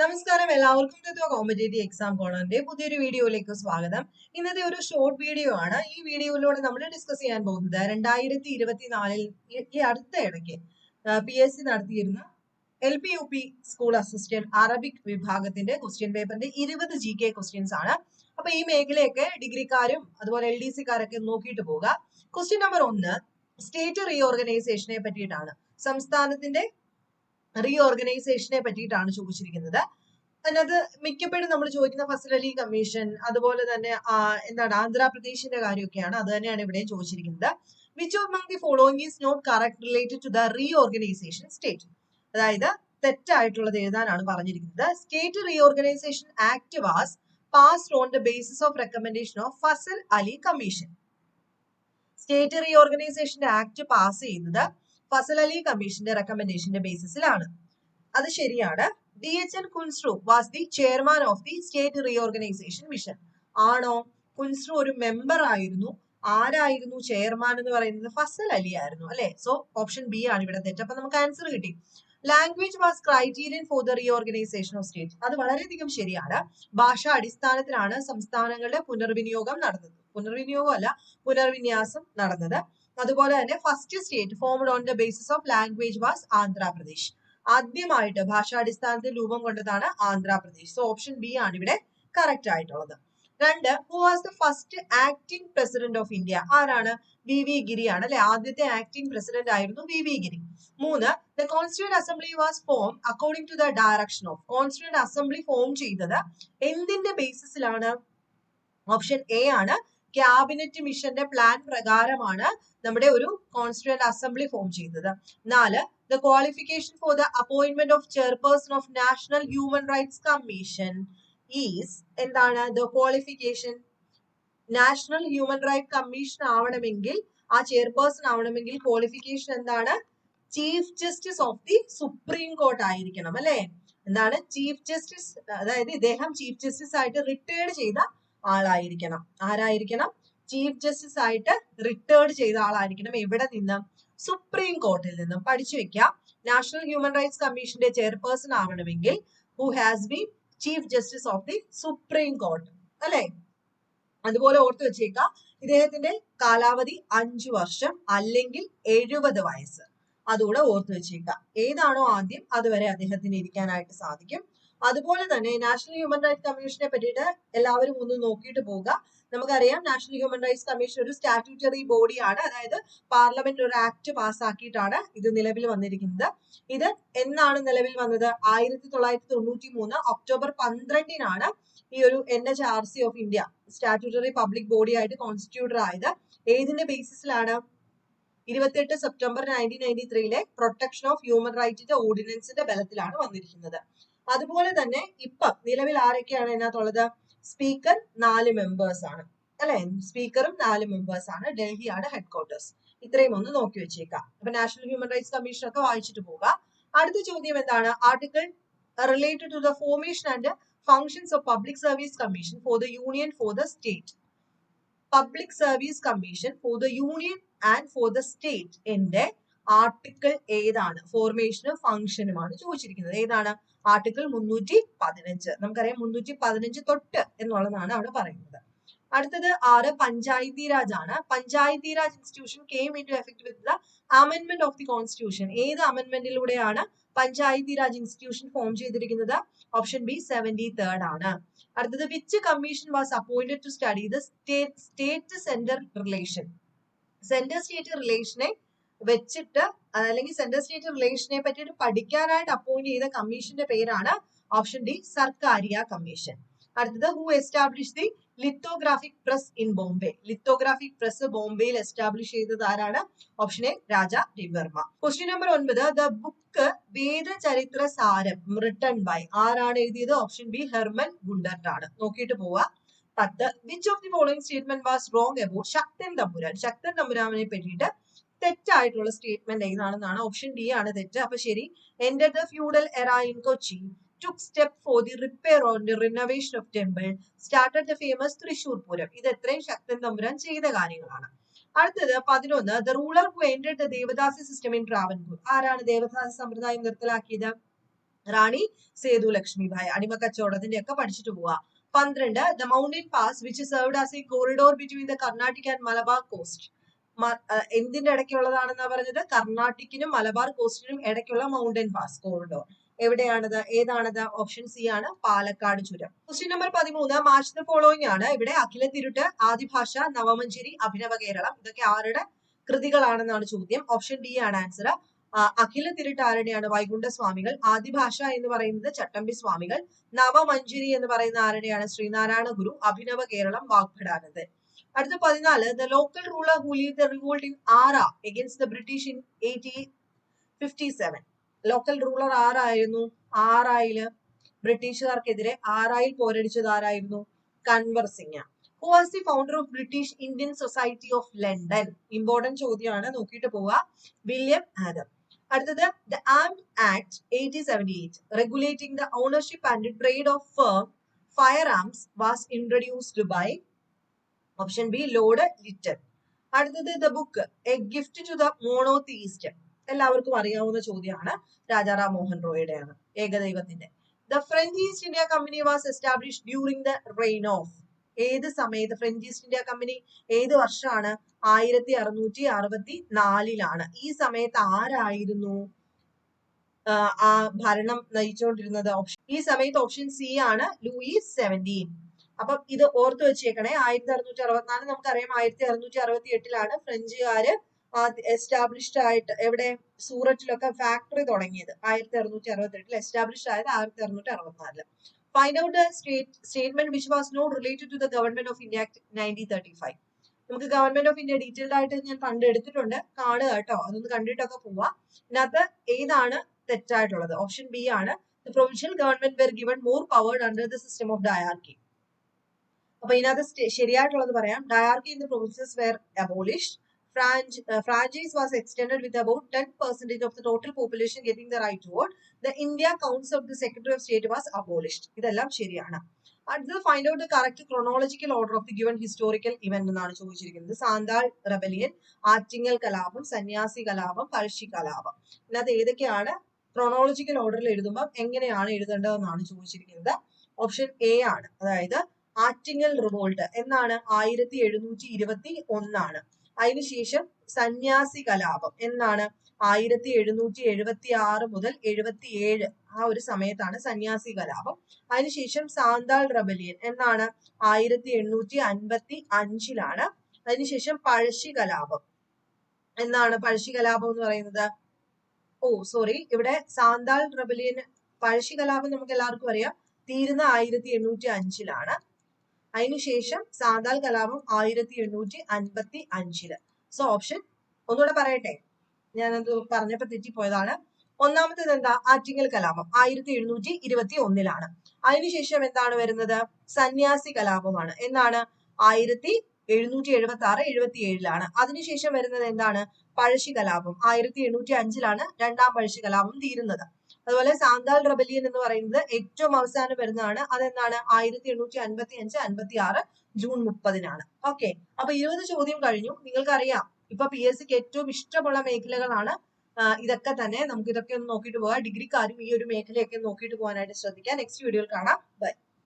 നമസ്കാരം. എല്ലാവർക്കും തത്വ competitive exam കോണറിന്റെ പുതിയൊരു വീഡിയോയിലേക്ക് സ്വാഗതം. ഇന്നത്തെ ഒരു ഷോർട്ട് വീഡിയോ ആണ്. ഈ വീഡിയോയിലൂടെ നമ്മൾ ഡിസ്കസ് ചെയ്യാൻ പോകുന്നത് രണ്ടായിരത്തി ഇരുപത്തിനാലിൽ ഈ അടുത്ത ഇടയ്ക്ക് പി എസ് സി നടത്തിയിരുന്ന L P U P school assistant Arabic വിഭാഗത്തിന്റെ ക്വസ്റ്റ്യൻ പേപ്പറിന്റെ ഇരുപത് ജി കെ ക്വസ്റ്റ്യൻസ് ആണ്. അപ്പൊ ഈ മേഖലയൊക്കെ ഡിഗ്രിക്കാരും അതുപോലെ എൽ ഡി സിക്കാരൊക്കെ നോക്കിയിട്ട് പോവുക. ക്വസ്റ്റ്യൻ നമ്പർ ഒന്ന് സ്റ്റേറ്റ് റീഓർഗനൈസേഷനെ പറ്റിയിട്ടാണ്. സംസ്ഥാനത്തിന്റെ റീഓർഗനൈസേഷനെ പറ്റിയിട്ടാണ് ചോദിച്ചിരിക്കുന്നത്. അതിനകത്ത് മിക്കപ്പോഴും നമ്മൾ ചോദിക്കുന്ന ഫസൽ അലി കമ്മീഷൻ അതുപോലെ തന്നെ എന്താണ് ആന്ധ്രാപ്രദേശിന്റെ കാര്യമൊക്കെയാണ്. അത് തന്നെയാണ് ഇവിടെ ചോദിച്ചിരിക്കുന്നത്. Which of among the following is not correct related to the reorganisation state അതായത് തെറ്റായിട്ടുള്ളത് എഴുതാനാണ് പറഞ്ഞിരിക്കുന്നത്. State reorganisation act was passed on the basis of recommendation of Fazal Ali commission state റീഓർഗനൈസേഷന്റെ act pass ചെയ്യുന്നത് ഫസൽ അലി കമ്മീഷന്റെ റെക്കമെൻഡേഷന്റെ ബേസിസിലാണ് അത് ശരിയാണ്. D H N Kunzru was the chairman of the state reorganisation mission ആണോ? കുൻസ്രു ഒരു മെമ്പർ ആയിരുന്നു. ആരായിരുന്നു ചെയർമാൻ എന്ന് പറയുന്നത്? ഫസൽ അലി ആയിരുന്നു അല്ലെ? സോ ഓപ്ഷൻ ബി ആണ് ഇവിടെ തെറ്റ്. അപ്പൊ നമുക്ക് ആൻസർ കിട്ടി. Language was criterion for the reorganisation of state അത് വളരെയധികം ശരിയാണ്. ഭാഷ അടിസ്ഥാനത്തിലാണ് സംസ്ഥാനങ്ങളുടെ പുനർവിനിയോഗം നടന്നത്. പുനർവിനിയോഗം അല്ല പുനർവിന്യാസം നടന്നത്. അതുപോലെ തന്നെ first state formed on the basis of language was Andhra Pradesh ആദ്യമായിട്ട് ഭാഷാടിസ്ഥാനത്തിൽ രൂപം കൊണ്ടതാണ് ആന്ധ്രാപ്രദേശ് സോ ഓപ്ഷൻ ബി ആണ് ഇവിടെ കറക്റ്റ് ആയിട്ടുള്ളത്. രണ്ട് who was the first acting president of India ആരാണ്? വി വി ഗിരിയാണ് അല്ലെ? ആദ്യത്തെ ആക്ടിംഗ് പ്രസിഡന്റ് ആയിരുന്നു വി വി ഗിരി മൂന്ന് the constituent assembly was form according to the direction of constituent assembly form ചെയ്തത് എന്തിന്റെ ബേസിസിലാണ് ഓപ്ഷൻ എ ആണ് ക്യാബിനറ്റ് മിഷന്റെ പ്ലാൻ പ്രകാരമാണ് നമ്മുടെ ഒരു കോൺസ്റ്റിറ്റ്യൂന്റ് അസംബ്ലി ഫോം ചെയ്യുന്നത്. നാല് the qualification for the appointment of chairperson of national human rights commission is എന്താണ്? The qualification national human right commission ആവണമെങ്കിൽ ആ ചെയർപേഴ്സൺ ആവണമെങ്കിൽ ക്വാളിഫിക്കേഷൻ എന്താണ്? Chief justice of the supreme court ആയിരിക്കണം അല്ലെ? എന്താണ്? ചീഫ് ജസ്റ്റിസ് അതായത് ഇദ്ദേഹം ചീഫ് ജസ്റ്റിസ് ആയിട്ട് റിട്ടയർഡ് ചെയ്ത ആളായിരിക്കണം. ആരായിരിക്കണം? ചീഫ് ജസ്റ്റിസ് ആയിട്ട് റിട്ടയർഡ് ചെയ്ത ആളായിരിക്കണം എവിടെ നിന്ന്? സുപ്രീം കോർട്ടിൽ നിന്നും. പഠിച്ചു വെക്കാം. നാഷണൽ ഹ്യൂമൻ റൈറ്റ്സ് കമ്മീഷന്റെ ചെയർപേഴ്സൺ ആവണമെങ്കിൽ who has been chief justice of the supreme court. അല്ലെ? അതുപോലെ ഓർത്തു വെച്ചേക്കാം. ഇദ്ദേഹത്തിന്റെ കാലാവധി അഞ്ചു വർഷം അല്ലെങ്കിൽ എഴുപത് വയസ്സ്. അതുകൂടെ ഓർത്തു വെച്ചേക്കാം. ഏതാണോ ആദ്യം അതുവരെ അദ്ദേഹത്തിന് ഇരിക്കാനായിട്ട് സാധിക്കും. അതുപോലെ തന്നെ നാഷണൽ ഹ്യൂമൻ റൈറ്റ്സ് കമ്മീഷനെ പറ്റിയിട്ട് എല്ലാവരും ഒന്ന് നോക്കിയിട്ട് പോവുക. നമുക്കറിയാം നാഷണൽ ഹ്യൂമൻ റൈറ്റ്സ് കമ്മീഷൻ ഒരു സ്റ്റാറ്റ്യൂട്ടറി ബോഡിയാണ് അതായത് പാർലമെന്റ് ഒരു ആക്ട് പാസ്സാക്കിയിട്ടാണ് ഇത് നിലവിൽ വന്നിരിക്കുന്നത്. ഇത് എന്നാണ് നിലവിൽ വന്നത്? ആയിരത്തി തൊള്ളായിരത്തി തൊണ്ണൂറ്റി മൂന്ന് ഒക്ടോബർ പന്ത്രണ്ടിനാണ് ഈ ഒരു N H R C of India statutory public body ആയിട്ട് കോൺസ്റ്റിറ്റ്യൂട്ടർ ആയത്. ഏതിന്റെ ബേസിസിലാണ് ഇരുപത്തെട്ട് സെപ്റ്റംബർ നയന്റീൻ നയന്റി ത്രീയിലെ പ്രൊട്ടക്ഷൻ ഓഫ് ഹ്യൂമൻ റൈറ്റിന്റെ ഓർഡിനൻസിന്റെ ബലത്തിലാണ് വന്നിരിക്കുന്നത്. അതുപോലെ തന്നെ ഇപ്പൊ നിലവിൽ ആരൊക്കെയാണ് ഇതിനകത്തുള്ളത്? സ്പീക്കർ നാല് മെമ്പേഴ്സ് ആണ്. അല്ലെ? സ്പീക്കറും നാല് മെമ്പേഴ്സ് ആണ്. ഡൽഹിയാണ് ഹെഡ് ക്വാർട്ടേഴ്സ് ഇത്രയും ഒന്ന് നോക്കി വെച്ചേക്കാം. അപ്പൊ നാഷണൽ ഹ്യൂമൻ റൈറ്റ്സ് കമ്മീഷൻ ഒക്കെ വായിച്ചിട്ട് പോവുക. അടുത്ത ചോദ്യം എന്താണ്? Article related to the formation and functions of public service commission for the union for the state public service commission for the union and for the state എന്റെ article ഏതാണ്? ഫോർമേഷനും ഫംഗ്ഷനുമാണ് ചോദിച്ചിരിക്കുന്നത്. ഏതാണ്? ആർട്ടിക്കിൾ മുന്നൂറ്റി പതിനഞ്ച്. നമുക്കറിയാം മുന്നൂറ്റി പതിനഞ്ച് തൊട്ട് എന്നുള്ളതാണ് അവിടെ പറയുന്നത്. അടുത്തത് ആറ് പഞ്ചായത്തി രാജ് ആണ്. Panchayati Raj institution came into effect with the amendment of the constitution ഏത് അമെന്റ്മെന്റിലൂടെയാണ് പഞ്ചായത്തി രാജ് ഇൻസ്റ്റിറ്റ്യൂഷൻ ഫോം ചെയ്തിരിക്കുന്നത്? ഓപ്ഷൻ ബി സെവന്റി തേർഡ് ആണ്. അടുത്തത് which commission was appointed to study the state state centre relation centre state റിലേഷനെ വെച്ചിട്ട് അല്ലെങ്കിൽ central state റിലേഷനെ പറ്റിയിട്ട് പഠിക്കാനായിട്ട് appoint ചെയ്ത കമ്മീഷന്റെ പേരാണ് ഓപ്ഷൻ ഡി സർക്കാരിയ കമ്മീഷൻ. അടുത്തത് who establish the lithographic press in Bombay lithographic press ബോംബെയിൽ എസ്റ്റാബ്ലിഷ് ചെയ്തത് ആരാണ്? Option A Raja Ravi Varma. Question number ഒൻപത് the book Vedacharitra Saram written by ആരാണ് എഴുതിയത്? ഓപ്ഷൻ ബി ഹെർമൻ ഗുണ്ടർട്ട് ആണ് നോക്കിയിട്ട് പോവാ. പത്ത് which of the following statement was wrong about Sakthan Thampuran? Sakthan തമ്പുരാനെ പറ്റിയിട്ട് തെറ്റായിട്ടുള്ള സ്റ്റേറ്റ്മെന്റ് ഏതാണെന്നാണ് ഓപ്ഷൻ ഡി ആണ് തെറ്റ്. അപ്പൊ ശരി എന്റെ the feudal era in Kochi took step for the repair or the renovation of temple started the famous Thrissur Pooram ഇത് എത്രയും ശക്തൻ തമ്പുരാൻ ചെയ്ത കാര്യങ്ങളാണ്. അടുത്തത് പതിനൊന്ന് the ruler who end the Devadasa system in Travancore ആരാണ് ദേവദാസ സമ്പ്രദായം നിർത്തലാക്കിയത്? റാണി സേതു ലക്ഷ്മിഭായ്. അടിമ കച്ചവടത്തിന്റെ ഒക്കെ പഠിച്ചിട്ട് പോവാ. പന്ത്രണ്ട് the mountain pass which served as a corridor between the Carnatic and Malabar coast എന്തിന്റെ ഇടയ്ക്കുള്ളതാണെന്നാ പറഞ്ഞത്? കർണാട്ടിക്കിനും മലബാർ കോസ്റ്റിനും ഇടയ്ക്കുള്ള മൗണ്ടൻ പാസ് കോറിഡോർ എവിടെയാണത്? ഏതാണത്? ഓപ്ഷൻ സി ആണ് പാലക്കാട് ചുരം. ക്വസ്റ്റ്യൻ നമ്പർ പതിമൂന്ന്. മാച്ച് ദ ഫോളോയിങ് ആണ്. ഇവിടെ അഖില തിരുട്ട് ആദിഭാഷ നവമഞ്ചേരി അഭിനവ കേരളം. ഇതൊക്കെ ആരുടെ കൃതികളാണെന്നാണ് ചോദ്യം. ഓപ്ഷൻ ഡി ആണ് ആൻസർ. അഖില തിരുട്ട് ആരുടെയാണ്? വൈകുണ്ഠ സ്വാമികൾ. ആദിഭാഷ എന്ന് പറയുന്നത് ചട്ടമ്പി സ്വാമികൾ. നവമഞ്ചേരി എന്ന് പറയുന്ന ആരുടെയാണ്? ശ്രീനാരായണ ഗുരു. അഭിനവ കേരളം വാഗ്ഭടാനന്ദൻ. അടുത്ത പതിനാല് the local ruler who lead the revolt in Arrah against the British in eighteen fifty seven local ruler ആരായിരുന്നു? ആറായിൽ ബ്രിട്ടീഷുകാർക്കെതിരെ ആറായിൽ പോരടിച്ചത് ആരായിരുന്നു? Kunwar Singh. Who was the founder of British Indian society of London important ചോദ്യമാണ്. നോക്കിയിട്ട് പോവുക William Adam അടുത്തത് the armed act eighteen seventy eight regulating the ownership and trade of fire arms was introduced by option B Lord Lytton അടുത്തത് the book a gift to the monotheist എല്ലാവർക്കും അറിയാവുന്ന ചോദ്യമാണ് രാജാറാം മോഹൻ റോയുടെയാണ് ഏകദൈവത്തിന്റെ. The French East India company was establish during the reign of ഏത് സമയത്ത് French East India company ഏത് വർഷമാണ്? ആയിരത്തി അറുന്നൂറ്റി അറുപത്തി നാലിലാണ് ഈ സമയത്ത് ആരായിരുന്നു? ആ ഭരണം നയിച്ചുകൊണ്ടിരുന്നത്? ഓപ്ഷൻ ഈ സമയത്ത് ഓപ്ഷൻ സി ആണ് ലൂയിസ് സെവന്റീൻ അപ്പം ഇത് ഓർത്തു വെച്ചേക്കണേ. ആയിരത്തി അറുന്നൂറ്റി അറുപത്തിനാല് നമുക്കറിയാം ആയിരത്തി അറുന്നൂറ്റി അറുപത്തി എട്ടിലാണ് ഫ്രഞ്ചുകാര് എസ്റ്റാബ്ലിഷ്ഡ് ആയിട്ട് എവിടെ? സൂററ്റിലൊക്കെ ഫാക്ടറി തുടങ്ങിയത്. ആയിരത്തി അറുന്നൂറ്റി അറുപത്തി എട്ടിൽ എസ്റ്റാബ്ലിഷ്ഡ് ആയത് ആയിരത്തി അറുന്നൂറ്റി അറുപത്തിനാലിൽ find out statement which was not related to the government of India act nineteen thirty five നമുക്ക് ഗവൺമെന്റ് ഓഫ് ഇന്ത്യ ഡീറ്റെയിൽഡ് ആയിട്ട് ഞാൻ പണ്ട് എടുത്തിട്ടുണ്ട് കാണുക കേട്ടോ. അതൊന്ന് കണ്ടിട്ടൊക്കെ പോവാ. ഇതിനകത്ത് ഏതാണ് തെറ്റായിട്ടുള്ളത്? ഓപ്ഷൻ ബി ആണ്. The provincial government were given more powered under the system of dyarchy അപ്പൊ ഇതിനകത്ത് ശരിയായിട്ടുള്ളത് പറയാം. Dyarchy in the provinces were abolished franch uh, was was with with about 10% of the total population getting the right to vote. The India Council of the Secretary of State was. ഇതെല്ലാം ശരിയാണ്. അടുത്തത് find out the correct chronological order of the given historical event എന്നാണ് ചോദിച്ചിരിക്കുന്നത്. Santhal rebellion Attingal കലാപം സന്യാസി കലാപം പഴശ്ശി കലാപം ഇതിനകത്ത് ഏതൊക്കെയാണ് ക്രോണോളജിക്കൽ ഓർഡറിൽ എഴുതുമ്പോൾ എങ്ങനെയാണ് എഴുതേണ്ടതെന്നാണ് ചോദിച്ചിരിക്കുന്നത്. ഓപ്ഷൻ എ ആണ്. അതായത് ആറ്റിങ്ങൽ റിവോൾട്ട് എന്നാണ് ആയിരത്തി എഴുന്നൂറ്റി ഇരുപത്തി ഒന്നാണ് അതിനുശേഷം സന്യാസി കലാപം എന്നാണ് ആയിരത്തി എഴുന്നൂറ്റി എഴുപത്തി ആറ് മുതൽ എഴുപത്തി ഏഴ് ആ ഒരു സമയത്താണ് സന്യാസി കലാപം. അതിനുശേഷം സാന്താൾ റബലിയൻ എന്നാണ് ആയിരത്തി എണ്ണൂറ്റി അൻപത്തി അഞ്ചിലാണ് അതിനുശേഷം പഴശ്ശി കലാപം എന്നാണ് പഴശ്ശി കലാപം എന്ന് പറയുന്നത്. ഓ സോറി ഇവിടെ സാന്താൾ റബലിയൻ പഴശ്ശി കലാപം നമുക്ക് എല്ലാവർക്കും അറിയാം. തീരുന്ന ആയിരത്തി എണ്ണൂറ്റി അഞ്ചിലാണ് അതിനുശേഷം സാന്താൽ കലാപം ആയിരത്തി എണ്ണൂറ്റി അൻപത്തി അഞ്ചിൽ സോ ഓപ്ഷൻ ഒന്നുകൂടെ പറയട്ടെ? ഞാനത് പറഞ്ഞപ്പോ തെറ്റിപ്പോയതാണ്. ഒന്നാമത്തേത് എന്താ ആറ്റിങ്ങൽ കലാപം ആയിരത്തി എഴുന്നൂറ്റി ഇരുപത്തി ഒന്നിലാണ് അതിനുശേഷം എന്താണ് വരുന്നത്? സന്യാസി കലാപമാണ്. എന്നാണ് ആയിരത്തി എഴുന്നൂറ്റി എഴുപത്തി ആറ് എഴുപത്തി ഏഴിലാണ് അതിനുശേഷം വരുന്നത് എന്താണ്? പഴശ്ശി കലാപം ആയിരത്തി എണ്ണൂറ്റി അഞ്ചിലാണ് രണ്ടാം പഴശ്ശി കലാപം തീരുന്നത്. അതുപോലെ സാന്താൽ റബലിയൻ എന്ന് പറയുന്നത് ഏറ്റവും അവസാനം വരുന്നതാണ്. അതെന്താണ്? ആയിരത്തി എണ്ണൂറ്റി അൻപത്തി അഞ്ച് അൻപത്തി ആറ് ജൂൺ മുപ്പതിനാണ്. ഓക്കെ. അപ്പൊ ഇരുപത് ചോദ്യം കഴിഞ്ഞു. നിങ്ങൾക്കറിയാം. ഇപ്പൊ പി എസ് സിക്ക് ഏറ്റവും ഇഷ്ടമുള്ള മേഖലകളാണ് ഇതൊക്കെ തന്നെ. നമുക്ക് ഇതൊക്കെ ഒന്ന് നോക്കിയിട്ട് പോകാം. ഡിഗ്രിക്കാരും ഈ ഒരു മേഖലയൊക്കെ നോക്കിയിട്ട് പോകാനായിട്ട് ശ്രദ്ധിക്കാം. നെക്സ്റ്റ് വീഡിയോയിൽ കാണാം. ബൈ